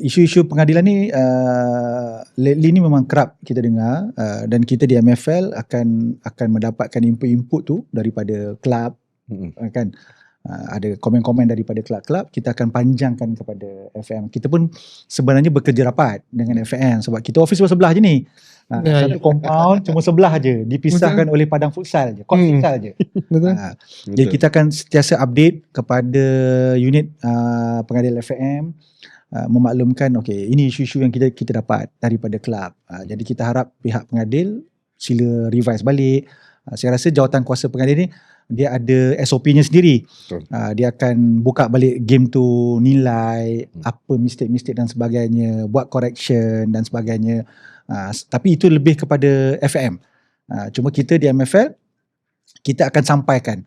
isu-isu pengadilan ni uh, lately ni memang kerap kita dengar uh, dan kita di MFL akan akan mendapatkan input-input tu daripada kelab uh, kan? Uh, ada komen-komen daripada kelab-kelab kita akan panjangkan kepada FM kita pun sebenarnya bekerja rapat dengan FM sebab kita office sebelah je ni. Uh, Ya, satu compound cuma sebelah je dipisahkan oleh padang futsal je court Hmm. futsal je. Betul. uh, jadi kita akan sentiasa update kepada unit uh, pengadilan FM uh, memaklumkan okey ini isu-isu yang kita kita dapat daripada kelab. Uh, jadi kita harap pihak pengadil sila revise balik. Uh, saya rasa jawatan kuasa pengadil ni dia ada SOP-nya sendiri. Betul. Uh, dia akan buka balik game tu nilai Hmm. apa mistake-mistake dan sebagainya, buat correction dan sebagainya. Uh, tapi itu lebih kepada FM. Uh, cuma kita di MFL kita akan sampaikan